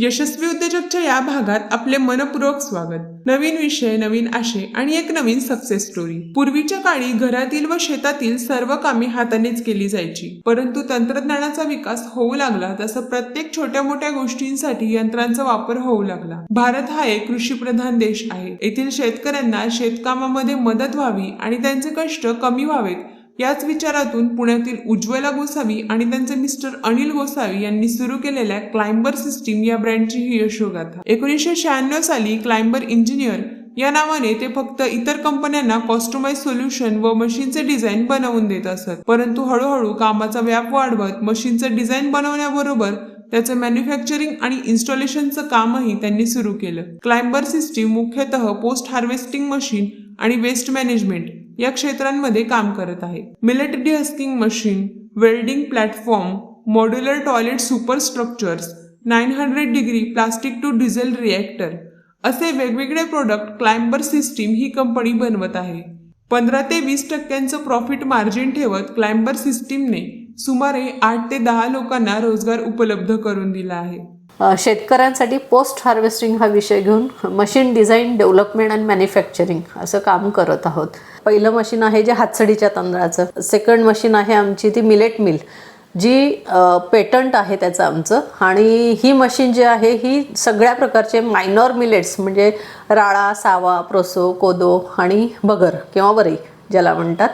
यशस्वी उद्योजकच्या या भागात आपले मनपूर्वक स्वागत. नवीन विषय नवीन आशय आणि एक नवीन सक्सेस स्टोरी पूर्वीच्या काळी घरातील व शेतातील सर्व कामे हातानेच केली जायची. परंतु तंत्रज्ञानाचा विकास होऊ लागला तसं प्रत्येक छोट्या मोठ्या गोष्टींसाठी यंत्रांचा वापर होऊ लागला. भारत हा एक कृषीप्रधान देश आहे. येथील शेतकऱ्यांना शेतकामामध्ये मदत व्हावी आणि त्यांचे कष्ट कमी व्हावेत याच विचारातून पुण्यातील उज्ज्वला गोसावी आणि त्यांचे मिस्टर अनिल गोसावी यांनी सुरू केलेल्या क्लाइंबर सिस्टीम या ब्रँडची ही यशोगाथा. एकोणीसशे शहाण्णव साली क्लाइंबर इंजिनियर या नावाने ते फक्त इतर कंपन्यांना कॉस्टमाइज सोल्युशन व मशीनचे डिझाईन बनवून देत असत. परंतु हळूहळू कामाचा व्याप वाढवत मशीनचं डिझाईन बनवण्याबरोबर त्याचं मॅन्युफॅक्चरिंग आणि इन्स्टॉलेशनचं कामही त्यांनी सुरू केलं. क्लाइंबर सिस्टीम मुख्यतः पोस्ट हार्वेस्टिंग मशीन आणि वेस्ट मॅनेजमेंट या क्षेत्रांमध्ये काम करत आहे. Millet dehusking machine welding platform modular toilet super structures nine hundred degree plastic to diesel reactor असे वेगवेगळे प्रोडक्ट क्लाइंबर सिस्टीम ही कंपनी बनवत आहे. पंधरा ते वीस टक्क्यांचं प्रॉफिट मार्जिन ठेवत क्लाइंबर सिस्टीमने सुमारे आठ ते दहा लोकांना रोजगार उपलब्ध करून दिला आहे. शेतकऱ्यांसाठी पोस्ट हार्वेस्टिंग हा विषय घेऊन machine design development and manufacturing असं काम करत आहोत. पहिलं मशीन आहे जे हातसडीच्या तांदळाचं. सेकंड मशीन आहे आमची ती मिलेट मिल जी पेटंट आहे त्याचं आमचं. आणि ही मशीन जी आहे ही सगळ्या प्रकारचे मायनॉर मिलेट्स म्हणजे राळा सावा प्रोसो कोदो आणि बगर किंवा वरई ज्याला म्हणतात.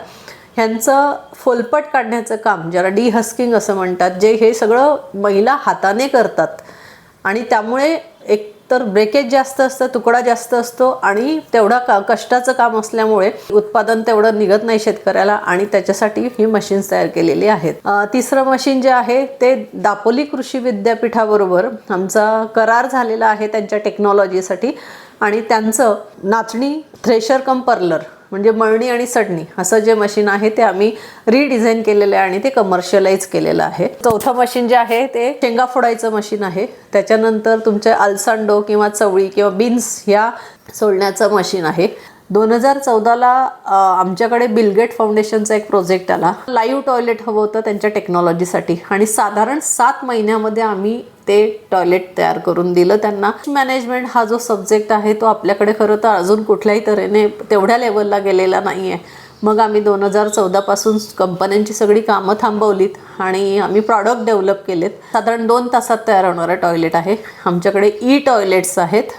ह्यांचं फोलपट काढण्याचं काम ज्याला डी हस्किंग असं म्हणतात जे हे सगळं महिला हाताने करतात. आणि त्यामुळे एक तर ब्रेकेज जास्त असतं तुकडा जास्त असतो आणि तेवढा का कष्टाचं काम असल्यामुळे उत्पादन तेवढं निघत नाही शेतकऱ्याला आणि त्याच्यासाठी ही मशीन्स तयार केलेली आहेत. तिसरं मशीन जे आहे ते दापोली कृषी विद्यापीठाबरोबर आमचा करार झालेला आहे त्यांच्या टेक्नॉलॉजीसाठी आणि त्यांचं नाचणी थ्रेशर कम पर्लर म्हणजे मळणी आणि सडणी असं जे मशीन आहे ते आम्ही रिडिझाईन केलेलं आहे आणि ते कमर्शियलाइज केलेलं आहे. चौथं मशीन जे आहे ते शेंगा फोडायचं मशीन आहे. त्याच्यानंतर तुमचे अल्सांडो किंवा चवळी किंवा बीन्स ह्या सोलण्याचं मशीन आहे. दोन हजार चौदाला आमच्याकडे बिलगेट फाउंडेशनचा एक प्रोजेक्ट आला. लाईव्ह टॉयलेट हवं होतं त्यांच्या टेक्नॉलॉजीसाठी आणि साधारण सात महिन्यामध्ये आम्ही ते टॉयलेट तयार करून दिलं त्यांना. मॅनेजमेंट हा जो सब्जेक्ट आहे तो आपल्याकडे खरं तर अजून कुठल्याही तऱ्हेने तेवढ्या लेवलला गेलेला नाही आहे मग आम्ही दोन हजार चौदापासून कंपन्यांची सगळी कामं थांबवलीत आणि आम्ही प्रॉडक्ट डेव्हलप केलेत. साधारण दोन तासात तयार होणारं टॉयलेट आहे. आमच्याकडे ई टॉयलेट्स आहेत.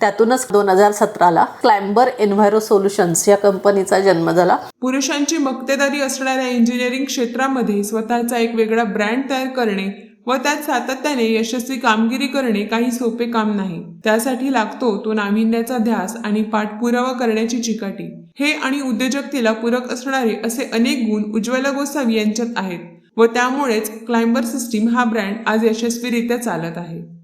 त्यातूनच दोन हजार सतराला क्लाइंबर एन्व्हायरो सोल्युशन्स या कंपनीचा जन्म झाला. पुरुषांची मक्तेदारी असणाऱ्या इंजिनिअरिंग क्षेत्रामध्ये स्वतःचा एक वेगळा ब्रँड तयार करणे व त्यात सातत्याने यशस्वी कामगिरी करणे काही सोपे काम नाही. त्यासाठी लागतो तो नाविन्याचा ध्यास आणि पाठपुरावा करण्याची चिकाटी. हे आणि उद्योजकतेला पूरक असणारे असे अनेक गुण उज्ज्वला गोसावी यांच्यात आहेत व त्यामुळेच क्लाइंबर सिस्टीम हा ब्रँड आज यशस्वीरित्या चालत आहे.